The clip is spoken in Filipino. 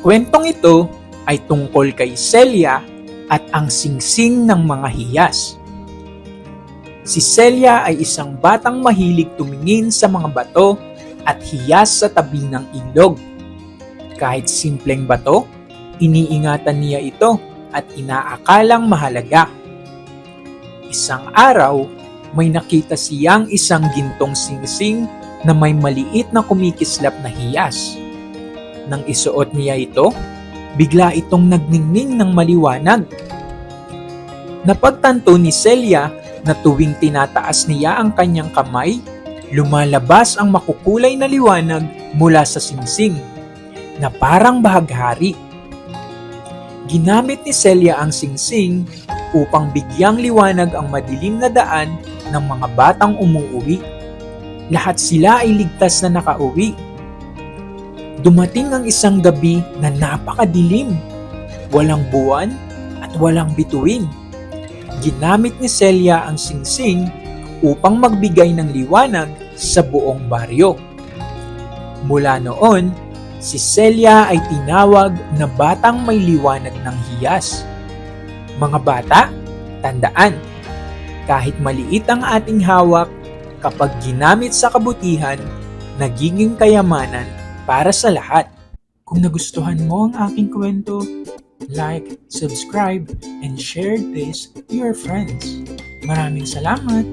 kwentong ito ay tungkol kay Celia at ang singsing ng mga hiyas. Si Celia ay isang batang mahilig tumingin sa mga bato at hiyas sa tabi ng ilog. Kahit simpleng bato, iniingatan niya ito at inaakalang mahalaga. Isang araw, may nakita siyang isang gintong singsing na may maliit na kumikislap na hiyas. Nang isuot niya ito, bigla itong nagningning ng maliwanag. Napagtanto ni Celia na tuwing tinataas niya ang kanyang kamay, lumalabas ang makukulay na liwanag mula sa singsing na parang bahaghari. Ginamit ni Celia ang singsing upang bigyang liwanag ang madilim na daan ng mga batang umuuwi. Lahat sila ay ligtas na nakauwi. Dumating ang isang gabi na napakadilim. Walang buwan at walang bituin. Ginamit ni Celia ang singsing upang magbigay ng liwanag sa buong baryo. Mula noon, si Celia ay tinawag na batang may liwanag ng hiyas. Mga bata, tandaan, kahit maliit ang ating hawak, kapag ginamit sa kabutihan, nagiging kayamanan para sa lahat. Kung nagustuhan mo ang aking kwento, like, subscribe, and share this to your friends. Maraming salamat!